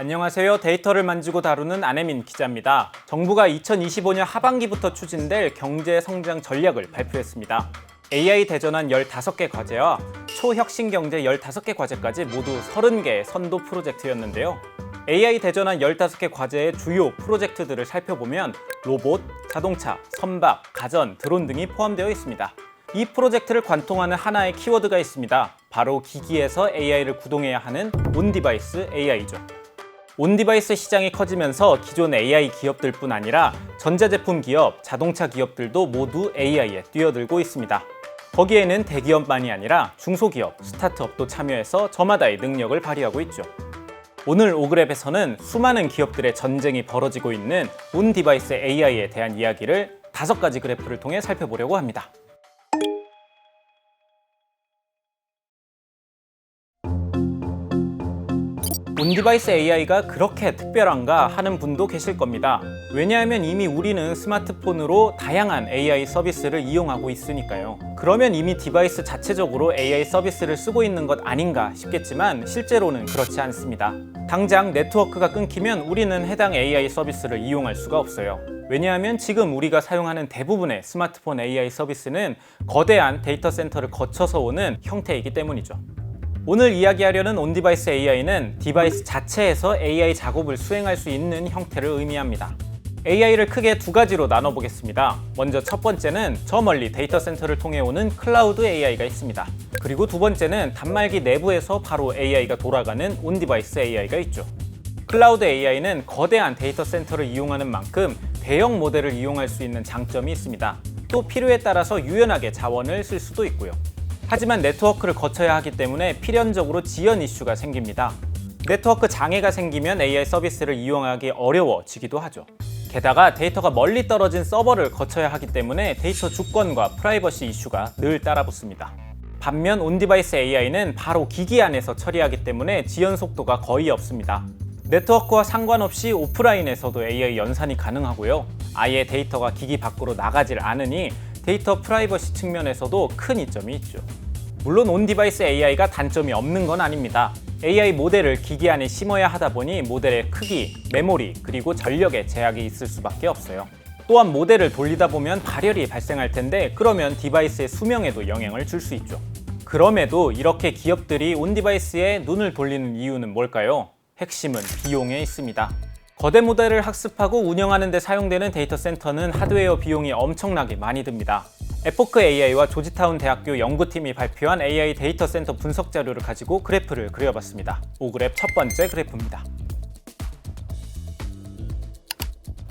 안녕하세요. 데이터를 만지고 다루는 안혜민 기자입니다. 정부가 2025년 하반기부터 추진될 경제 성장 전략을 발표했습니다. AI 대전환 15개 과제와 초혁신 경제 15개 과제까지 모두 30개의 선도 프로젝트였는데요. AI 대전환 15개 과제의 주요 프로젝트들을 살펴보면 로봇, 자동차, 선박, 가전, 드론 등이 포함되어 있습니다. 이 프로젝트를 관통하는 하나의 키워드가 있습니다. 바로 기기에서 AI를 구동해야 하는 온 디바이스 AI죠. 온디바이스 시장이 커지면서 기존 AI 기업들뿐 아니라 전자제품 기업, 자동차 기업들도 모두 AI에 뛰어들고 있습니다. 거기에는 대기업만이 아니라 중소기업, 스타트업도 참여해서 저마다의 능력을 발휘하고 있죠. 오늘 오그랩에서는 수많은 기업들의 전쟁이 벌어지고 있는 온디바이스 AI에 대한 이야기를 다섯 가지 그래프를 통해 살펴보려고 합니다. 온디바이스 AI가 그렇게 특별한가 하는 분도 계실 겁니다. 왜냐하면 이미 우리는 스마트폰으로 다양한 AI 서비스를 이용하고 있으니까요. 그러면 이미 디바이스 자체적으로 AI 서비스를 쓰고 있는 것 아닌가 싶겠지만 실제로는 그렇지 않습니다. 당장 네트워크가 끊기면 우리는 해당 AI 서비스를 이용할 수가 없어요. 왜냐하면 지금 우리가 사용하는 대부분의 스마트폰 AI 서비스는 거대한 데이터 센터를 거쳐서 오는 형태이기 때문이죠. 오늘 이야기하려는 온디바이스 AI는 디바이스 자체에서 AI 작업을 수행할 수 있는 형태를 의미합니다. AI를 크게 두 가지로 나눠보겠습니다. 먼저 첫 번째는 저 멀리 데이터 센터를 통해 오는 클라우드 AI가 있습니다. 그리고 두 번째는 단말기 내부에서 바로 AI가 돌아가는 온디바이스 AI가 있죠. 클라우드 AI는 거대한 데이터 센터를 이용하는 만큼 대형 모델을 이용할 수 있는 장점이 있습니다. 또 필요에 따라서 유연하게 자원을 쓸 수도 있고요. 하지만 네트워크를 거쳐야 하기 때문에 필연적으로 지연 이슈가 생깁니다. 네트워크 장애가 생기면 AI 서비스를 이용하기 어려워지기도 하죠. 게다가 데이터가 멀리 떨어진 서버를 거쳐야 하기 때문에 데이터 주권과 프라이버시 이슈가 늘 따라붙습니다. 반면 온디바이스 AI는 바로 기기 안에서 처리하기 때문에 지연 속도가 거의 없습니다. 네트워크와 상관없이 오프라인에서도 AI 연산이 가능하고요. 아예 데이터가 기기 밖으로 나가질 않으니 데이터 프라이버시 측면에서도 큰 이점이 있죠. 물론 온 디바이스 AI가 단점이 없는 건 아닙니다. AI 모델을 기기 안에 심어야 하다 보니 모델의 크기, 메모리, 그리고 전력에 제약이 있을 수밖에 없어요. 또한 모델을 돌리다 보면 발열이 발생할 텐데 그러면 디바이스의 수명에도 영향을 줄 수 있죠. 그럼에도 이렇게 기업들이 온 디바이스에 눈을 돌리는 이유는 뭘까요? 핵심은 비용에 있습니다. 거대 모델을 학습하고 운영하는 데 사용되는 데이터 센터는 하드웨어 비용이 엄청나게 많이 듭니다. 에포크 AI와 조지타운 대학교 연구팀이 발표한 AI 데이터 센터 분석 자료를 가지고 그래프를 그려봤습니다. 오그랩 첫 번째 그래프입니다.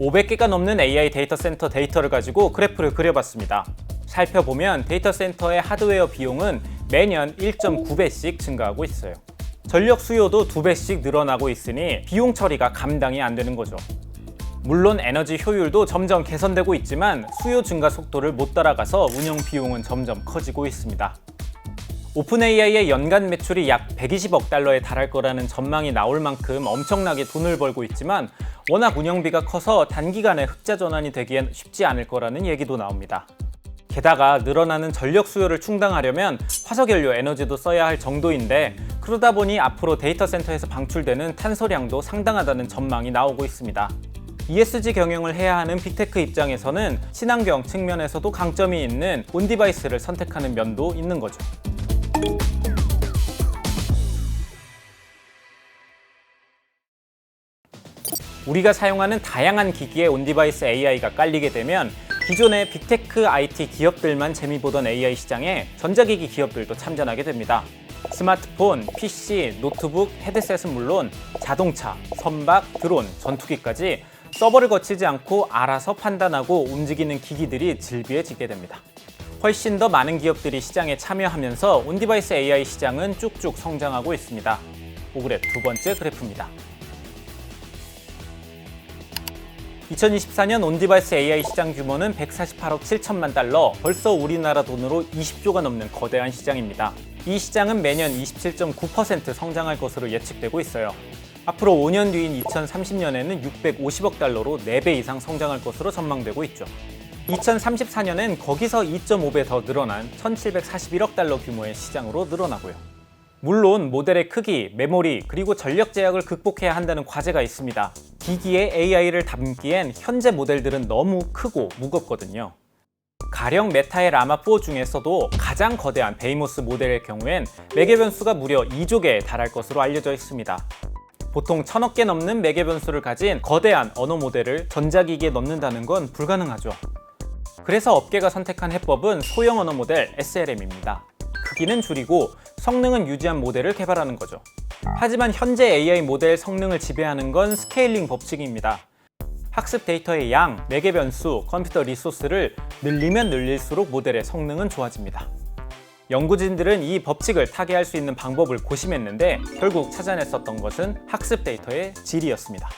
500개가 넘는 AI 데이터 센터 데이터를 가지고 그래프를 그려봤습니다. 살펴보면 데이터 센터의 하드웨어 비용은 매년 1.9배씩 증가하고 있어요. 전력 수요도 두 배씩 늘어나고 있으니 비용 처리가 감당이 안 되는 거죠. 물론 에너지 효율도 점점 개선되고 있지만 수요 증가 속도를 못 따라가서 운영 비용은 점점 커지고 있습니다. 오픈 AI의 연간 매출이 약 120억 달러에 달할 거라는 전망이 나올 만큼 엄청나게 돈을 벌고 있지만 워낙 운영비가 커서 단기간에 흑자 전환이 되기엔 쉽지 않을 거라는 얘기도 나옵니다. 게다가 늘어나는 전력 수요를 충당하려면 화석연료 에너지도 써야 할 정도인데 그러다 보니 앞으로 데이터 센터에서 방출되는 탄소량도 상당하다는 전망이 나오고 있습니다. ESG 경영을 해야 하는 빅테크 입장에서는 친환경 측면에서도 강점이 있는 온디바이스를 선택하는 면도 있는 거죠. 우리가 사용하는 다양한 기기에 온디바이스 AI가 깔리게 되면 기존의 빅테크 IT 기업들만 재미 보던 AI 시장에 전자기기 기업들도 참전하게 됩니다. 스마트폰, PC, 노트북, 헤드셋은 물론 자동차, 선박, 드론, 전투기까지 서버를 거치지 않고 알아서 판단하고 움직이는 기기들이 즐비해지게 됩니다. 훨씬 더 많은 기업들이 시장에 참여하면서 온디바이스 AI 시장은 쭉쭉 성장하고 있습니다. 오그랩 두 번째 그래프입니다. 2024년 온디바이스 AI 시장 규모는 148억 7천만 달러, 벌써 우리나라 돈으로 20조가 넘는 거대한 시장입니다. 이 시장은 매년 27.9% 성장할 것으로 예측되고 있어요. 앞으로 5년 뒤인 2030년에는 650억 달러로 4배 이상 성장할 것으로 전망되고 있죠. 2034년엔 거기서 2.5배 더 늘어난 1741억 달러 규모의 시장으로 늘어나고요. 물론 모델의 크기, 메모리, 그리고 전력 제약을 극복해야 한다는 과제가 있습니다. 기기에 AI를 담기엔 현재 모델들은 너무 크고 무겁거든요. 가령 메타의 라마4 중에서도 가장 거대한 베이모스 모델의 경우엔 매개 변수가 무려 2조 개에 달할 것으로 알려져 있습니다. 보통 천억 개 넘는 매개 변수를 가진 거대한 언어 모델을 전자기기에 넣는다는 건 불가능하죠. 그래서 업계가 선택한 해법은 소형 언어 모델 SLM입니다. 크기는 줄이고 성능은 유지한 모델을 개발하는 거죠. 하지만 현재 AI 모델 성능을 지배하는 건 스케일링 법칙입니다. 학습 데이터의 양, 매개 변수, 컴퓨터 리소스를 늘리면 늘릴수록 모델의 성능은 좋아집니다. 연구진들은 이 법칙을 타개할 수 있는 방법을 고심했는데 결국 찾아냈었던 것은 학습 데이터의 질이었습니다.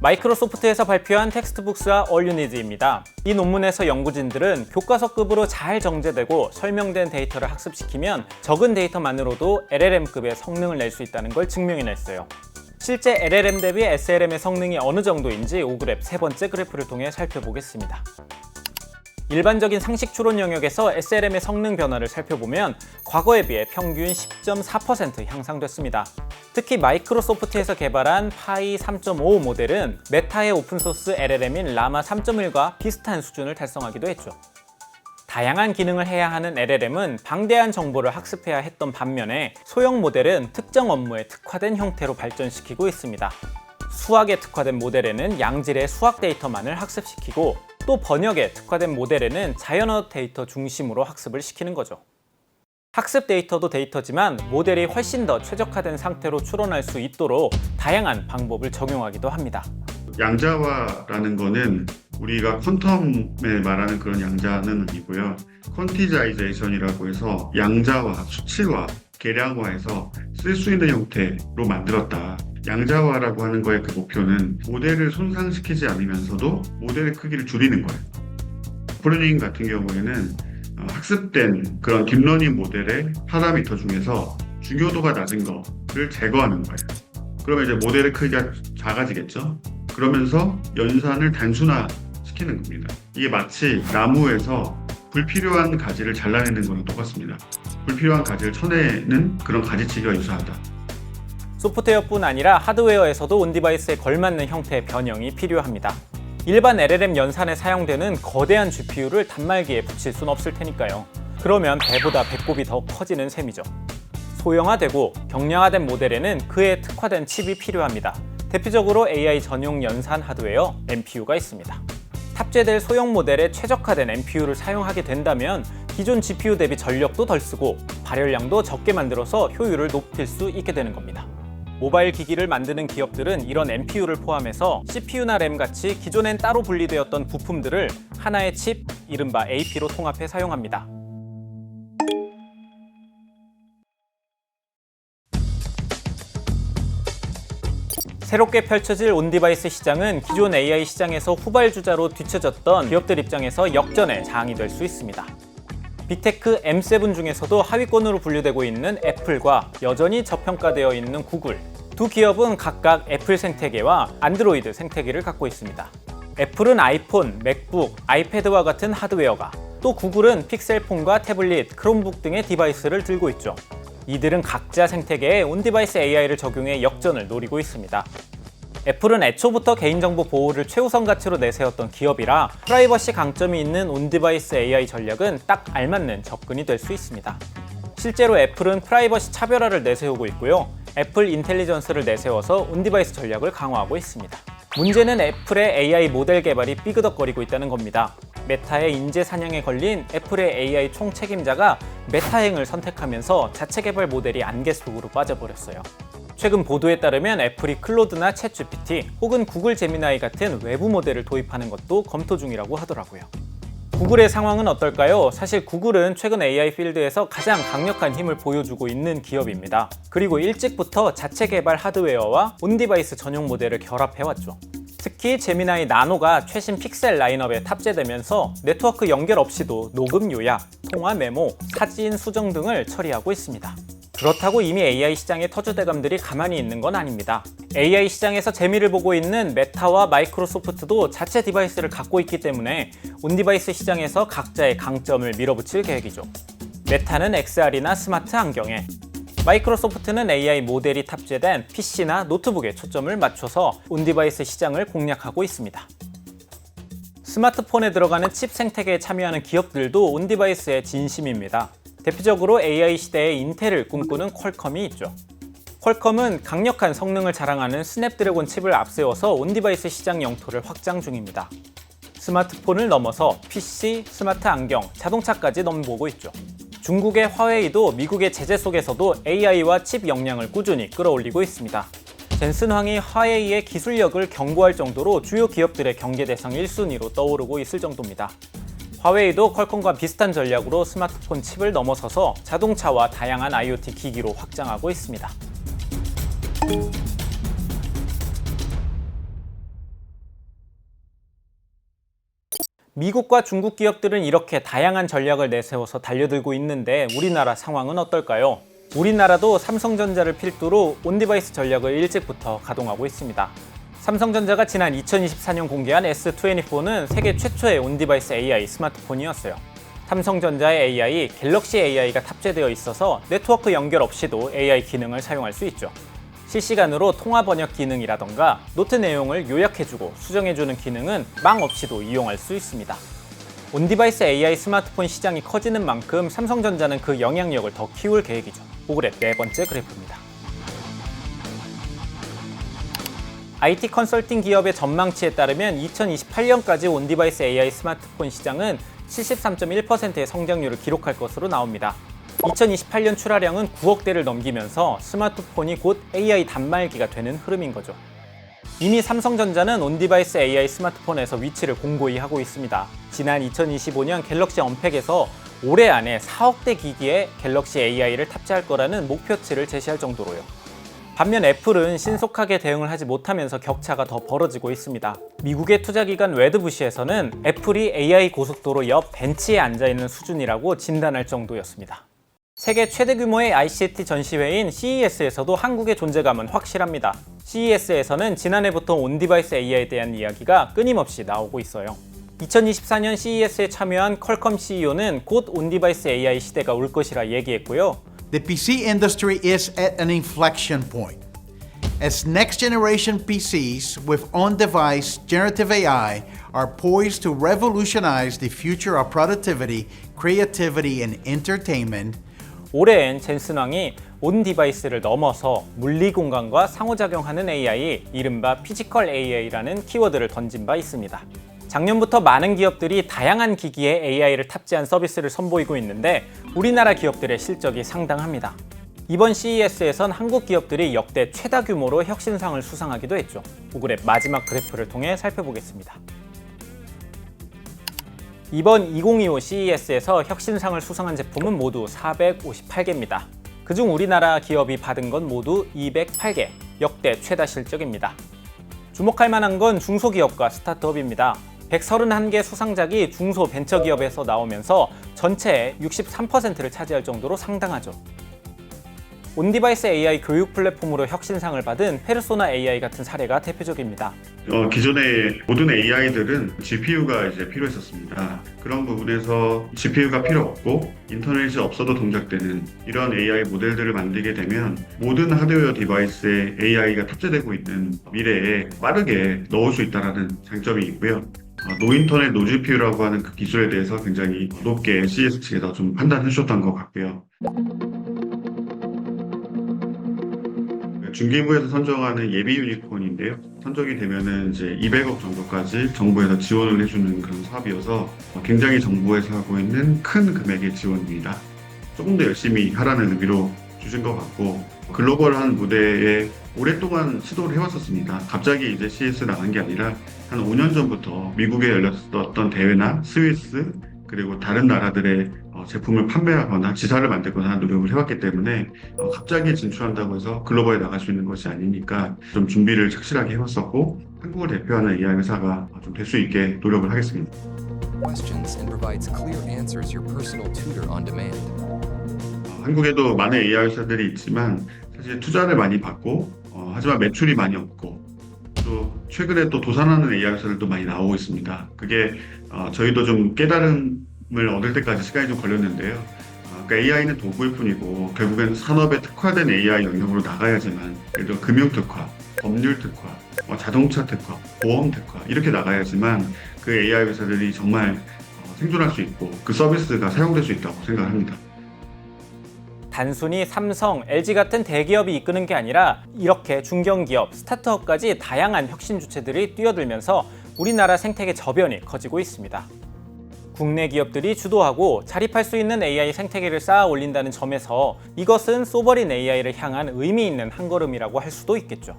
마이크로소프트에서 발표한 텍스트북스와 얼유니즈입니다. 이 논문에서 연구진들은 교과서급으로 잘 정제되고 설명된 데이터를 학습시키면 적은 데이터만으로도 LLM급의 성능을 낼 수 있다는 걸 증명해냈어요. 실제 LLM 대비 SLM의 성능이 어느 정도인지 5그래프 세 번째 그래프를 통해 살펴보겠습니다. 일반적인 상식 추론 영역에서 SLM의 성능 변화를 살펴보면 과거에 비해 평균 10.4% 향상됐습니다. 특히 마이크로소프트에서 개발한 파이 3.5 모델은 메타의 오픈소스 LLM인 라마 3.1과 비슷한 수준을 달성하기도 했죠. 다양한 기능을 해야 하는 LLM은 방대한 정보를 학습해야 했던 반면에 소형 모델은 특정 업무에 특화된 형태로 발전시키고 있습니다. 수학에 특화된 모델에는 양질의 수학 데이터만을 학습시키고 또 번역에 특화된 모델에는 자연어 데이터 중심으로 학습을 시키는 거죠. 학습 데이터도 데이터지만 모델이 훨씬 더 최적화된 상태로 추론할 수 있도록 다양한 방법을 적용하기도 합니다. 양자화라는 거는 우리가 퀀텀에 말하는 그런 양자는 아니고요. 퀀티자이제이션이라고 해서 양자화, 수치화, 계량화해서 쓸 수 있는 형태로 만들었다. 양자화라고 하는 거의 그 목표는 모델을 손상시키지 않으면서도 모델의 크기를 줄이는 거예요. 프로닝 같은 경우에는 어, 학습된 그런 딥러닝 모델의 파라미터 중에서 중요도가 낮은 거를 제거하는 거예요. 그러면 이제 모델의 크기가 작아지겠죠. 그러면서 연산을 단순화 시키는 겁니다. 이게 마치 나무에서 불필요한 가지를 잘라내는 거랑 똑같습니다. 불필요한 가지를 쳐내는 그런 가지치기와 유사하다. 소프트웨어뿐 아니라 하드웨어에서도 온디바이스에 걸맞는 형태의 변형이 필요합니다. 일반 LLM 연산에 사용되는 거대한 GPU를 단말기에 붙일 순 없을 테니까요. 그러면 배보다 배꼽이 더 커지는 셈이죠. 소형화되고 경량화된 모델에는 그에 특화된 칩이 필요합니다. 대표적으로 AI 전용 연산 하드웨어 NPU가 있습니다. 탑재될 소형 모델에 최적화된 NPU를 사용하게 된다면 기존 GPU 대비 전력도 덜 쓰고 발열량도 적게 만들어서 효율을 높일 수 있게 되는 겁니다. 모바일 기기를 만드는 기업들은 이런 NPU를 포함해서 CPU나 램 같이 기존엔 따로 분리되었던 부품들을 하나의 칩, 이른바 AP로 통합해 사용합니다. 새롭게 펼쳐질 온디바이스 시장은 기존 AI 시장에서 후발주자로 뒤처졌던 기업들 입장에서 역전의 장이 될 수 있습니다. 빅테크 M7 중에서도 하위권으로 분류되고 있는 애플과 여전히 저평가되어 있는 구글. 두 기업은 각각 애플 생태계와 안드로이드 생태계를 갖고 있습니다. 애플은 아이폰, 맥북, 아이패드와 같은 하드웨어가, 또 구글은 픽셀폰과 태블릿, 크롬북 등의 디바이스를 들고 있죠. 이들은 각자 생태계에 온디바이스 AI를 적용해 역전을 노리고 있습니다. 애플은 애초부터 개인정보 보호를 최우선 가치로 내세웠던 기업이라 프라이버시 강점이 있는 온디바이스 AI 전략은 딱 알맞는 접근이 될 수 있습니다. 실제로 애플은 프라이버시 차별화를 내세우고 있고요. 애플 인텔리전스를 내세워서 온디바이스 전략을 강화하고 있습니다. 문제는 애플의 AI 모델 개발이 삐그덕거리고 있다는 겁니다. 메타의 인재 사냥에 걸린 애플의 AI 총 책임자가 메타행을 선택하면서 자체 개발 모델이 안개 속으로 빠져버렸어요. 최근 보도에 따르면 애플이 클로드나 챗 GPT 혹은 구글 제미나이 같은 외부 모델을 도입하는 것도 검토 중이라고 하더라고요. 구글의 상황은 어떨까요? 사실 구글은 최근 AI 필드에서 가장 강력한 힘을 보여주고 있는 기업입니다. 그리고 일찍부터 자체 개발 하드웨어와 온디바이스 전용 모델을 결합해왔죠. 특히 제미나이 나노가 최신 픽셀 라인업에 탑재되면서 네트워크 연결 없이도 녹음 요약, 통화 메모, 사진 수정 등을 처리하고 있습니다. 그렇다고 이미 AI 시장의 터줏대감들이 가만히 있는 건 아닙니다. AI 시장에서 재미를 보고 있는 메타와 마이크로소프트도 자체 디바이스를 갖고 있기 때문에 온디바이스 시장에서 각자의 강점을 밀어붙일 계획이죠. 메타는 XR이나 스마트 안경에, 마이크로소프트는 AI 모델이 탑재된 PC나 노트북에 초점을 맞춰서 온디바이스 시장을 공략하고 있습니다. 스마트폰에 들어가는 칩 생태계에 참여하는 기업들도 온디바이스의 진심입니다. 대표적으로 AI 시대의 인텔을 꿈꾸는 퀄컴이 있죠. 퀄컴은 강력한 성능을 자랑하는 스냅드래곤 칩을 앞세워서 온디바이스 시장 영토를 확장 중입니다. 스마트폰을 넘어서 PC, 스마트 안경, 자동차까지 넘보고 있죠. 중국의 화웨이도 미국의 제재 속에서도 AI와 칩 역량을 꾸준히 끌어올리고 있습니다. 젠슨 황이 화웨이의 기술력을 경고할 정도로 주요 기업들의 경계 대상 1순위로 떠오르고 있을 정도입니다. 화웨이도 퀄컴과 비슷한 전략으로 스마트폰 칩을 넘어서서 자동차와 다양한 IoT 기기로 확장하고 있습니다. 미국과 중국 기업들은 이렇게 다양한 전략을 내세워서 달려들고 있는데 우리나라 상황은 어떨까요? 우리나라도 삼성전자를 필두로 온디바이스 전략을 일찍부터 가동하고 있습니다. 삼성전자가 지난 2024년 공개한 S24는 세계 최초의 온디바이스 AI 스마트폰이었어요. 삼성전자의 AI, 갤럭시 AI가 탑재되어 있어서 네트워크 연결 없이도 AI 기능을 사용할 수 있죠. 실시간으로 통화 번역 기능이라던가 노트 내용을 요약해주고 수정해주는 기능은 망 없이도 이용할 수 있습니다. 온디바이스 AI 스마트폰 시장이 커지는 만큼 삼성전자는 그 영향력을 더 키울 계획이죠. 오글의 네 번째 그래프입니다. IT 컨설팅 기업의 전망치에 따르면 2028년까지 온디바이스 AI 스마트폰 시장은 73.1%의 성장률을 기록할 것으로 나옵니다. 2028년 출하량은 9억 대를 넘기면서 스마트폰이 곧 AI 단말기가 되는 흐름인 거죠. 이미 삼성전자는 온디바이스 AI 스마트폰에서 위치를 공고히 하고 있습니다. 지난 2025년 갤럭시 언팩에서 올해 안에 4억 대 기기에 갤럭시 AI를 탑재할 거라는 목표치를 제시할 정도로요. 반면 애플은 신속하게 대응을 하지 못하면서 격차가 더 벌어지고 있습니다. 미국의 투자기관 웨드부시에서는 애플이 AI 고속도로 옆 벤치에 앉아 있는 수준이라고 진단할 정도였습니다. 세계 최대 규모의 ICT 전시회인 CES에서도 한국의 존재감은 확실합니다. CES에서는 지난해부터 온디바이스 AI에 대한 이야기가 끊임없이 나오고 있어요. 2024년 CES에 참여한 퀄컴 CEO는 곧 온디바이스 AI 시대가 올 것이라 얘기했고요. The PC industry is at an inflection point. As next generation PCs with on device generative AI are poised to revolutionize the future of productivity, creativity, and entertainment, 올해엔 젠슨왕이 온 디바이스를 넘어서 물리 공간과 상호작용하는 AI, 이른바 피지컬 AI라는 키워드를 던진 바 있습니다. 작년부터 많은 기업들이 다양한 기기에 AI를 탑재한 서비스를 선보이고 있는데 우리나라 기업들의 실적이 상당합니다. 이번 CES에선 한국 기업들이 역대 최다 규모로 혁신상을 수상하기도 했죠. 구글의 마지막 그래프를 통해 살펴보겠습니다. 이번 2025 CES에서 혁신상을 수상한 제품은 모두 458개입니다. 그중 우리나라 기업이 받은 건 모두 208개, 역대 최다 실적입니다. 주목할 만한 건 중소기업과 스타트업입니다. 131개 수상작이 중소 벤처기업에서 나오면서 전체의 63%를 차지할 정도로 상당하죠. 온디바이스 AI 교육 플랫폼으로 혁신상을 받은 페르소나 AI 같은 사례가 대표적입니다. 어, 기존의 모든 AI들은 GPU가 이제 필요했었습니다. 그런 부분에서 GPU가 필요 없고 인터넷이 없어도 동작되는 이런 AI 모델들을 만들게 되면 모든 하드웨어 디바이스에 AI가 탑재되고 있는 미래에 빠르게 넣을 수 있다는 장점이 있고요. 어, 노인터넷 노GPU라고 하는 그 기술에 대해서 굉장히 높게 CS 측에서 좀 판단해 주셨던 것 같고요. 중기부에서 선정하는 예비 유니콘인데요. 선정이 되면은 이제 200억 정도까지 정부에서 지원을 해주는 그런 사업이어서 굉장히 정부에서 하고 있는 큰 금액의 지원입니다. 조금 더 열심히 하라는 의미로 주신 것 같고 글로벌한 무대에 오랫동안 시도를 해왔었습니다. 갑자기 이제 CS 나간 게 아니라 한 5년 전부터 미국에 열렸었던 대회나 스위스 그리고 다른 나라들의 어, 제품을 판매하거나 지사를 만들거나 노력을 해왔기 때문에 어, 갑자기 진출한다고 해서 글로벌에 나갈 수 있는 것이 아니니까 좀 준비를 착실하게 해왔었고 한국을 대표하는 AI 회사가 좀 될 수 있게 노력을 하겠습니다. questions and provides clear answers your personal tutor on demand. 어, 한국에도 많은 AI 회사들이 있지만 사실 투자를 많이 받고 어, 하지만 매출이 많이 없고 또 최근에 또 도산하는 AI 회사들도 많이 나오고 있습니다. 그게 어, 저희도 좀 깨달음을 얻을 때까지 시간이 좀 걸렸는데요. 어, 그러니까 AI는 도구일 뿐이고 결국엔 산업에 특화된 AI 영역으로 나가야지만 예를 들어 금융 특화, 법률 특화, 뭐 자동차 특화, 보험 특화 이렇게 나가야지만 그 AI 회사들이 정말 어, 생존할 수 있고 그 서비스가 사용될 수 있다고 생각합니다. 단순히 삼성, LG 같은 대기업이 이끄는 게 아니라 이렇게 중견기업, 스타트업까지 다양한 혁신 주체들이 뛰어들면서 우리나라 생태계 저변이 커지고 있습니다. 국내 기업들이 주도하고 자립할 수 있는 AI 생태계를 쌓아 올린다는 점에서 이것은 소버린 AI를 향한 의미 있는 한 걸음이라고 할 수도 있겠죠.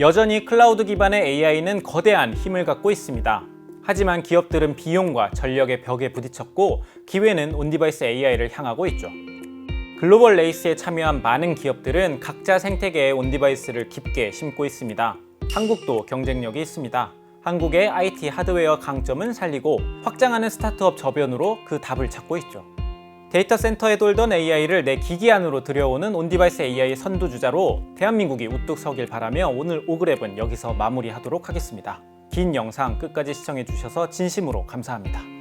여전히 클라우드 기반의 AI는 거대한 힘을 갖고 있습니다. 하지만 기업들은 비용과 전력의 벽에 부딪혔고 기회는 온디바이스 AI를 향하고 있죠. 글로벌 레이스에 참여한 많은 기업들은 각자 생태계에 온디바이스를 깊게 심고 있습니다. 한국도 경쟁력이 있습니다. 한국의 IT 하드웨어 강점은 살리고 확장하는 스타트업 저변으로 그 답을 찾고 있죠. 데이터 센터에 돌던 AI를 내 기기 안으로 들여오는 온디바이스 AI 선두주자로 대한민국이 우뚝 서길 바라며 오늘 오그랩은 여기서 마무리하도록 하겠습니다. 긴 영상 끝까지 시청해 주셔서 진심으로 감사합니다.